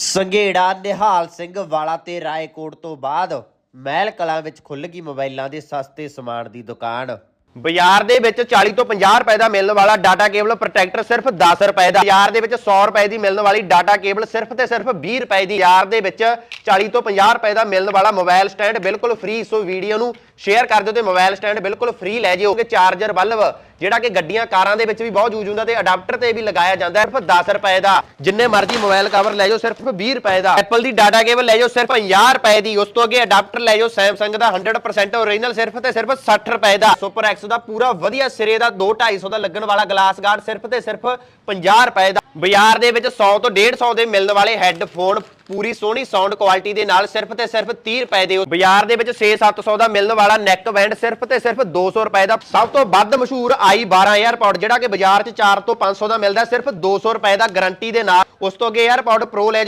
ਸੰਘੇੜਾ ਨਿਹਾਲ ਸਿੰਘ ਵਾਲਾ ਤੇ ਰਾਏਕੋਟ ਤੋਂ ਬਾਅਦ ਮਹਿਲ ਕਲਾਂ ਵਿੱਚ ਖੁੱਲ੍ਹ ਗਈ ਮੋਬਾਈਲਾਂ ਦੇ ਸਸਤੇ ਸਮਾਨ ਦੀ ਦੁਕਾਨ। ਬਾਜ਼ਾਰ ਦੇ ਵਿੱਚ 40 ਤੋਂ 50 ਰੁਪਏ ਦਾ ਮਿਲਣ ਵਾਲਾ ਡਾਟਾ ਕੇਬਲ ਪ੍ਰੋਟੈਕਟਰ ਸਿਰਫ 10 ਰੁਪਏ ਦਾ। ਬਾਜ਼ਾਰ ਦੇ ਵਿੱਚ 100 ਰੁਪਏ ਦੀ ਮਿਲਣ ਵਾਲੀ ਡਾਟਾ ਕੇਬਲ ਸਿਰਫ ਤੇ ਸਿਰਫ 20 ਰੁਪਏ ਦੀ। ਬਾਜ਼ਾਰ ਦੇ ਵਿੱਚ 40 ਤੋਂ 50 ਰੁਪਏ ਦਾ ਮਿਲਣ ਵਾਲਾ ਮੋਬਾਈਲ ਸਟੈਂਡ ਬਿਲਕੁਲ ਫ੍ਰੀ ਸੋ ਵੀਡੀਓ ਨੂੰ ਸ਼ੇਅਰ ਕਰ ਦਿਓ ਤੇ ਮੋਬਾਈਲ ਸਟੈਂਡ ਬਿਲਕੁਲ ਫ੍ਰੀ ਲੈ ਜਿਓ। ਕਿ ਚਾਰਜਰ ਬਲਬ, ਜਿਹੜਾ ਕਿ ਗੱਡੀਆਂ, ਕਾਰਾਂ ਦੇ ਵਿੱਚ ਵੀ ਬਹੁਤ ਯੂਜ਼ ਹੁੰਦਾ ਤੇ ਅਡਾਪਟਰ ਤੇ ਵੀ ਲਗਾਇਆ ਜਾਂਦਾ, ਸਿਰਫ 10 ਰੁਪਏ ਦਾ। ਜਿੰਨੇ ਮਰਜ਼ੀ ਮੋਬਾਈਲ ਕਵਰ ਲੈ ਜਾਓ, ਸਿਰਫ 20 ਰੁਪਏ ਦਾ। ਐਪਲ ਦੀ ਡਾਟਾ ਕੇਬਲ ਲੈ ਜਾਓ, ਸਿਰਫ 50 ਰੁਪਏ ਦੀ। ਉਸ ਤੋਂ ਅੱਗੇ ਅਡਾਪਟਰ ਲੈ ਜਾਓ ਸੈਮਸੰਗ ਦਾ 100% ਓਰੀਜਨਲ ਸਿਰਫ ਤੇ ਸਿਰਫ 60 ਰੁਪਏ ਦਾ। ਸੁਪਰ ਐਕਸ ਦਾ ਪੂਰਾ ਵਧੀਆ ਸਿਰੇ ਦਾ 2 250 ਦਾ ਲੱਗਣ ਵਾਲਾ ਗਲਾਸ ਗਾਰਡ ਸਿਰਫ ਤੇ ਸਿਰਫ 50 ਰੁਪਏ ਦਾ। ਬਾਜ਼ਾਰ ਦੇ ਵਿੱਚ 100 ਤੋਂ 150 ਦੇ ਮਿਲਣ ਵਾਲੇ ਹੈੱਡਫੋਨ ਪੂਰੀ ਸੋਹਣੀ ਸਾਊਂਡ ਕੁਆਲਿਟੀ ਦੇ ਨਾਲ ਸਿਰਫ ਤੇ ਸਿਰਫ 30 ਰੁਪਏ ਦੇ। ਬਾਜ਼ਾਰ ਦੇ ਵਿੱਚ 6-700 ਦਾ ਮਿਲਣ ਵਾਲਾ ਨੈਕ ਬੈਂਡ ਸਿਰਫ ਤੇ ਸਿਰਫ 200 ਰੁਪਏ ਦਾ। ਸਭ ਤੋਂ ਵੱਧ ਮਸ਼ਹੂਰ ਆਈ 12 에ਅਰਪੌਡ ਜਿਹੜਾ ਕਿ ਬਾਜ਼ਾਰ 'ਚ 4 ਤੋਂ 500 ਦਾ ਮਿਲਦਾ, ਸਿਰਫ 200 ਰੁਪਏ ਦਾ ਗਾਰੰਟੀ ਦੇ ਨਾਲ। ਉਸ ਤੋਂ ਅੱਗੇ 에ਅਰਪੌਡ ਪ੍ਰੋ ਲੈ